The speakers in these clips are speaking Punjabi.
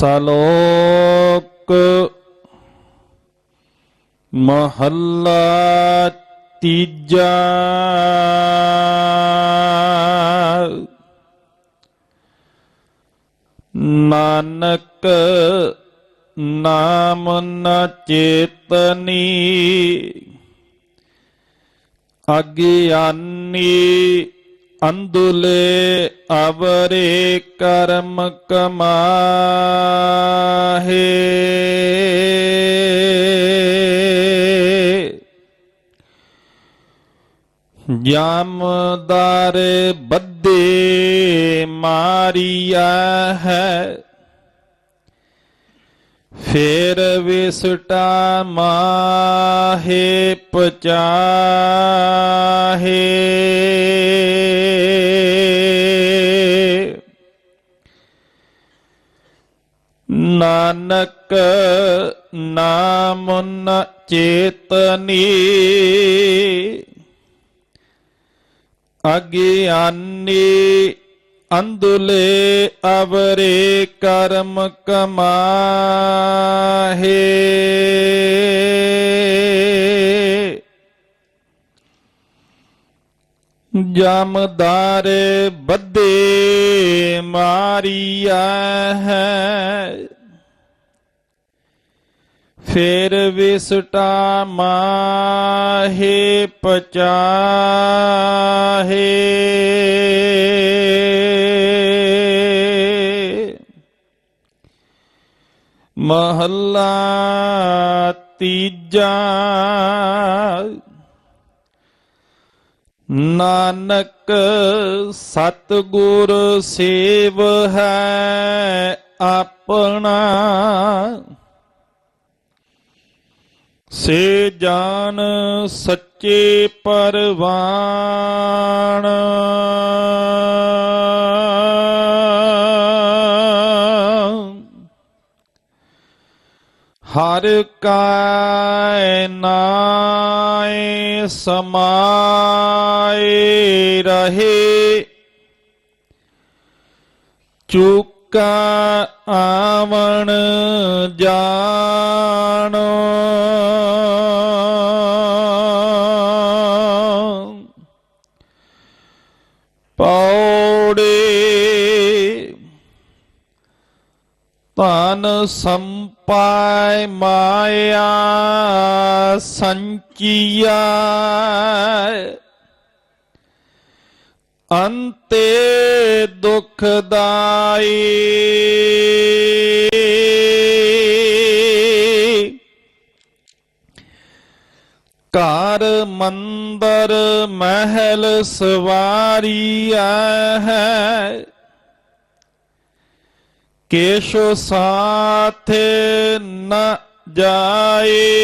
ਸਲੋਕ ਮਹੱਲਾ ਤੀਜਾ ਨਾਨਕ ਨਾਮ ਨ ਚੇਤਨੀ ਅਗਿਆਨੀ ਅੰਦੁਲੇ ਅਵਰੇ ਕਰਮ ਕਮਾਹੇ। ਜਾਮਦਾਰ ਬੱਦੇ ਮਾਰੀਆ ਹੈ। ਫੇਰ ਵਿਸਟਾ ਮਾਹੇ ਪਚਾਹੇ। ਨਾਨਕ ਨਾਮ ਨ ਚੇਤਨੀ। ਅਗਿਆਨੀ ਅੰਦੁਲੇ ਅਵਰੇ ਕਰਮ ਕਮਾਹੇ। ਜਮਦਾਰ ਬੱਦੇ ਮਾਰੀਆ ਹੈ। ਫਿਰ ਵਿਸਟਾ ਮਾਹੇ ਪਚਾਹੇ। ਮਹੱਲਾ ਤੀਜਾ। ਨਾਨਕ ਸਤਗੁਰ ਸੇਵ ਹੈ ਆਪਣਾ। ਸੇ ਜਾਨ ਸੱਚੇ ਪਰਵਾਨ। ਹਰ ਕੈ ਨਾਏ ਸਮਾਏ ਰਹੇ। ਚੁਕਾ ਆਵਣ ਜਾ ਧਨ ਸੰਪਾਇ ਮਾਇਆ ਸੰਚੀਆ। ਅੰਤੇ ਦੁਖਦਾਈ ਘਰ ਮੰਦਰ ਮਹਿਲ ਸਵਾਰੀਆ ਹੈ। ਕੇਸ਼ੋ ਸਾਥੇ ਨ ਜਾਏ।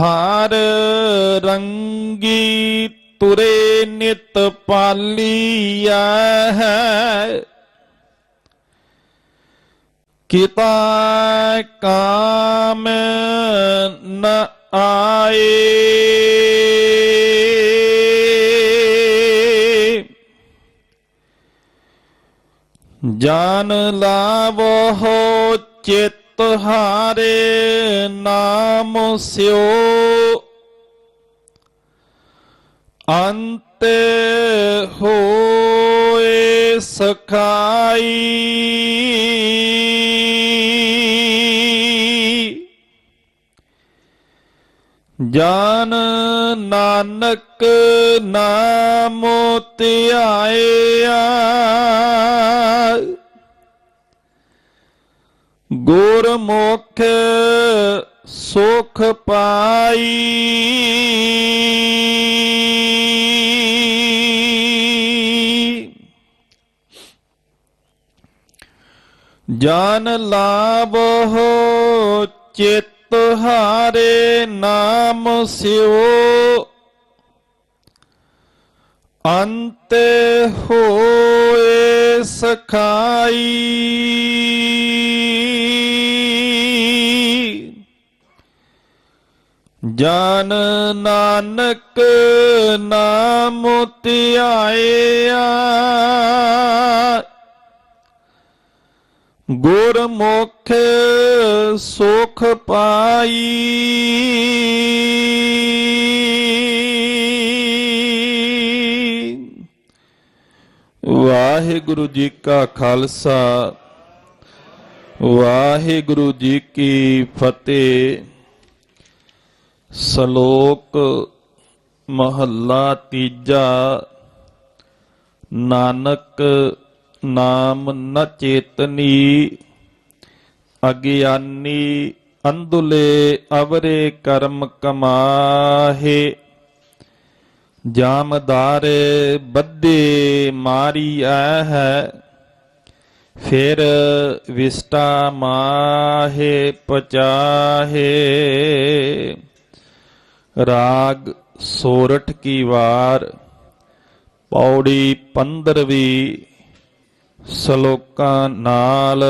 ਹਰ ਰੰਗੀ ਤੁਰੇ ਨਿਤ ਪਾਲੀਆ ਹੈ। ਕਿਤਾ ਕਾਮ ਨ ਆਏ। ਜਾਨ ਲਾਵੋ ਚਿਤ ਹਾਰੇ ਨਾਮ ਸਿਓ। ਅੰਤ ਹੋਏ ਸਖਾਈ। ਜਾਨ ਨਾਨਕ ਨਾਮ ਧਿਆਇਆ। ਗੁਰਮੁਖ ਸੁਖ ਪਾਈ। ਜਾਨ ਲਾਭੋ ਚਿਤ ਤੁਹਾਰੇ ਨਾਮ ਸਿਓ। ਅੰਤ ਹੋਏ ਸਖਾਈ। ਜਨ ਨਾਨਕ ਨਾਮ ਧਿਆਇਆ। ਗੁਰਮੁਖ ਸੁਖ ਪਾਈ। ਵਾਹਿਗੁਰੂ ਜੀ ਕਾ ਖਾਲਸਾ, ਵਾਹਿਗੁਰੂ ਜੀ ਕੀ ਫਤਿਹ। ਸ਼ਲੋਕ ਮਹੱਲਾ ਤੀਜਾ, ਨਾਨਕ ਨਾਮ ਨ ਚੇਤਨੀ ਅਗਿਆਨੀ, ਅੰਧੁਲੇ ਅਵਰੇ ਕਰਮ ਕਮਾਹੇ। ਜਾਮਦਾਰੇ ਬੱਦੇ ਮਾਰੀ ਐ ਹੈ ਫਿਰ ਵਿਸਟਾ ਮਾਹੇ ਪਚਾਹੇ। ਰਾਗ ਸੋਰਠ ਕੀ ਵਾਰ, ਪੌੜੀ 15ਵੀਂ ਸ਼ਲੋਕਾਂ ਨਾਲ